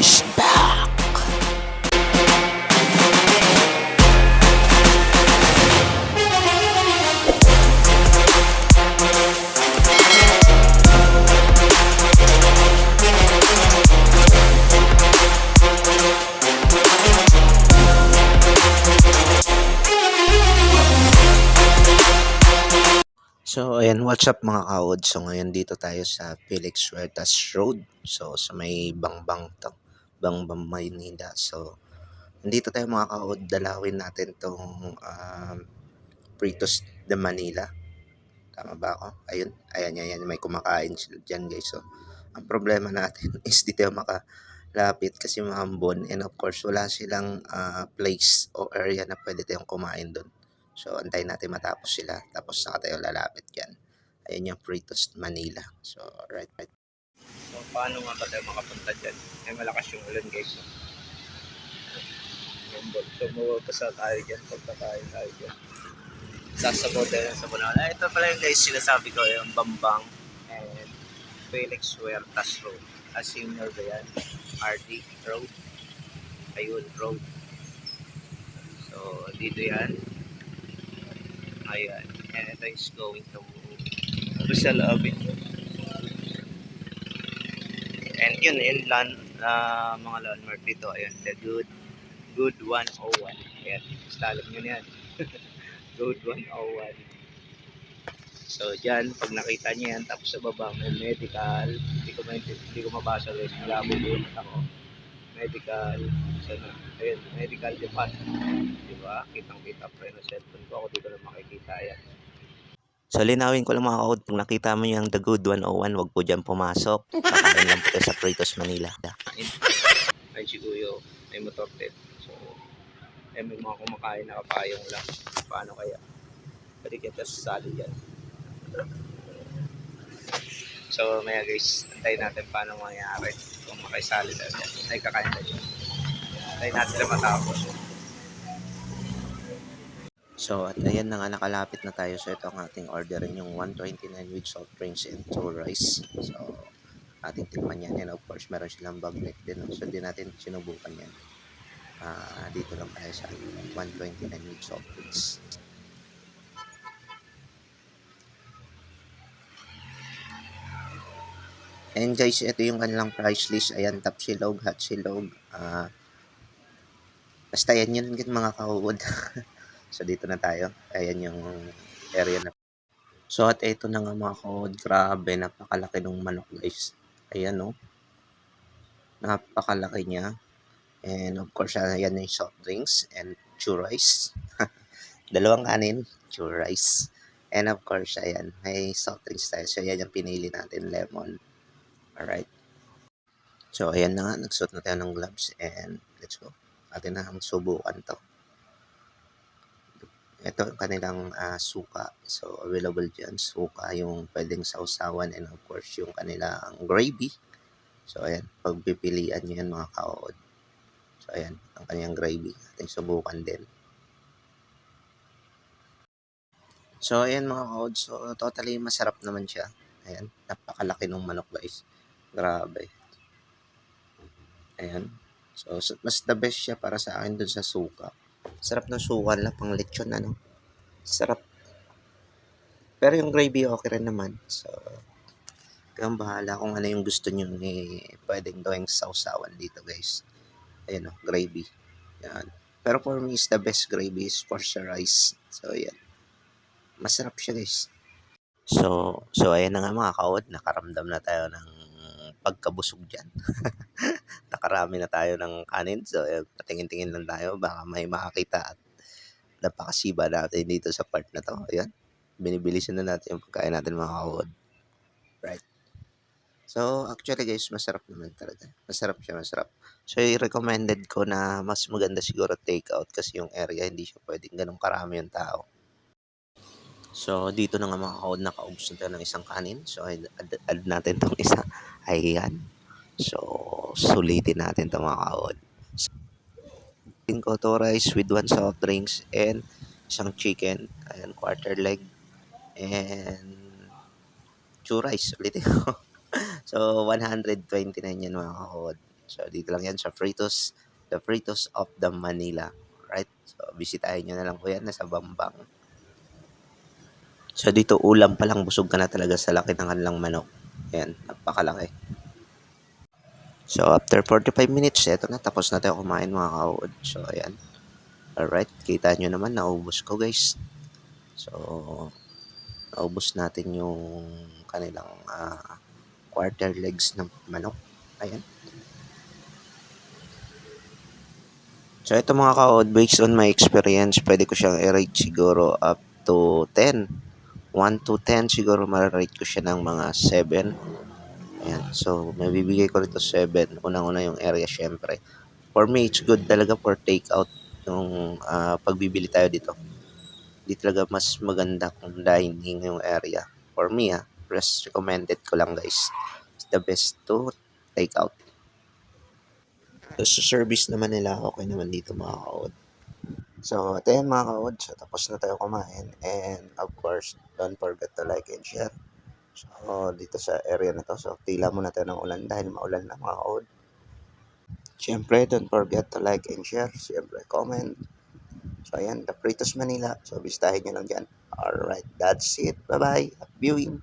is back! So, ayan, what's up mga kaod? So, ngayon dito tayo sa Felix Huertas Road. So, sa may Bangbang to. Bangbang, Maynila. So, nandito tayo mga kaod. Dalawin natin tong um, Pritos de Manila. Tama ba ako? Ayun, ayan, ayan. May kumakain dyan guys. So, ang problema natin is di tayo makalapit kasi mahambon. And of course, wala silang ah, place o area na pwede tayong kumain doon. So, antayin natin matapos sila. Tapos saka tayo lalapit yan. Ayan yung Fritos Manila. So, right, right. So, paano nga ba tayo makapunta dyan? Eh, malakas yung ulan guys. no? Yung tumupasa tayo dyan, pagkakain tayo dyan. Sasabaw tayo ng sabaw na. Ito pala yung guys, sinasabi ko, yung Bambang and Felix Huertas Road. As in ba yan? RD Road. Ayun, Road. So, dito yan. Ayan. And ito is going to Rizal Avenue. And yun, yung land, ah, mga landmark dito, ayan, the good, good 101. Ayan, stalag nyo na yan. good 101. So, dyan, pag nakita nyo yan, tapos sa baba, may medical, hindi ko, hindi ko mabasa guys, malabo yun ako. Medical, sana, ayun, medical Japan. Di ba? Kitang-kita pa rin cellphone ko, ako dito lang makikita yan. So, linawin ko lang mga kaod. Kung nakita mo yung The Good 101, wag po dyan pumasok. Kakain lang po sa Fritos Manila. ay siguyo, may motor din. So, eh, may mga kumakain na kapayong lang. Paano kaya? Pwede kita sasali dyan. So, maya guys, antayin natin paano mangyari kung makisali dyan. Ay, kakain tayo dyan. Antayin natin na matapos. So, at ayan na nga, nakalapit na tayo. So, ito ang ating orderin, yung 129 with soft drinks and two rice. So, ating tikman yan. And of course, meron silang bagnet din. So, di natin sinubukan yan. Ah, dito lang tayo sa 129 with soft drinks. And guys, ito yung kanilang price list. Ayan, top silog, hot silog. Ah, basta yan yun mga kawod. So, dito na tayo. Ayan yung area na. So, at ito na nga mga kod. Grabe, napakalaki ng manok guys. Ayan no. Napakalaki niya. And of course, ayan yung soft drinks and churros. Dalawang kanin, churros. And of course, ayan, may soft drinks tayo. So, ayan yung pinili natin, lemon. Alright. So, ayan na nga. Nagsuot na tayo ng gloves and let's go. Atin na subukan to ito ang kanilang ah, suka. So, available dyan. Suka yung pwedeng sausawan and of course yung kanilang gravy. So, ayan. Pagpipilian nyo yan mga kaod. So, ayan. Ang kanilang gravy. Ating subukan din. So, ayan mga kaod. So, totally masarap naman siya. Ayan. Napakalaki ng manok guys. Grabe. Ayan. So, mas the best siya para sa akin dun sa suka. Sarap ng suka na pang lechon, ano? Sarap. Pero yung gravy okay rin naman. So, kayong bahala kung ano yung gusto nyo ni pwedeng gawing sausawan dito, guys. Ayan o, gravy. Yan. Pero for me, is the best gravy is for the rice. So, yan. Masarap siya, guys. So, so ayan na nga mga kaod. Nakaramdam na tayo ng pagkabusog dyan. nakarami na tayo ng kanin. So, eh, patingin-tingin lang tayo. Baka may makakita at napakasiba natin dito sa part na to. Ayan. Binibilisan na natin yung pagkain natin mga kawad. Right. So, actually guys, masarap naman talaga. Masarap siya, masarap. So, i-recommended ko na mas maganda siguro take out kasi yung area hindi siya pwedeng ganun karami yung tao. So, dito na nga mga kawad, nakaubos na tayo ng isang kanin. So, add, add- natin tong isa. Ayan. So, sulitin natin ito mga kaod. To rice with one soft drinks and isang chicken. Ayan, quarter leg. And two rice. Ulitin ko. so, 129 yan mga kaod. So, dito lang yan sa Fritos, the Fritos of the Manila. Right? So, bisitahin nyo na lang po yan, nasa Bambang. So, dito ulam pa lang, busog ka na talaga sa laki ng kanilang manok. Ayan, napakalaki. So, after 45 minutes, eto na, tapos na tayo kumain mga kaod. So, ayan. Alright, kita nyo naman, naubos ko guys. So, naubos natin yung kanilang ah, quarter legs ng manok. Ayan. So, ito mga kaod, based on my experience, pwede ko siyang i-rate siguro up to 10. 1 to 10 siguro ma-rate ko siya ng mga 7. Ayan. So, may bibigay ko rito 7. Unang-una yung area syempre. For me, it's good talaga for takeout yung ah, pagbibili tayo dito. Di talaga mas maganda kung dining yung area. For me, ah, just recommended ko lang guys. It's the best to take out. So, sa service naman nila, okay naman dito mga kaod. So, ito yan mga kaod. So, tapos na tayo kumain. And, of course, don't forget to like and share. So, dito sa area na to. So, tila muna tayo ng ulan dahil maulan na mga kaod. Siyempre, don't forget to like and share. Siyempre, comment. So, ayan, The Pritos Manila. So, bisitahin nyo lang dyan. Alright, that's it. Bye-bye. Viewing.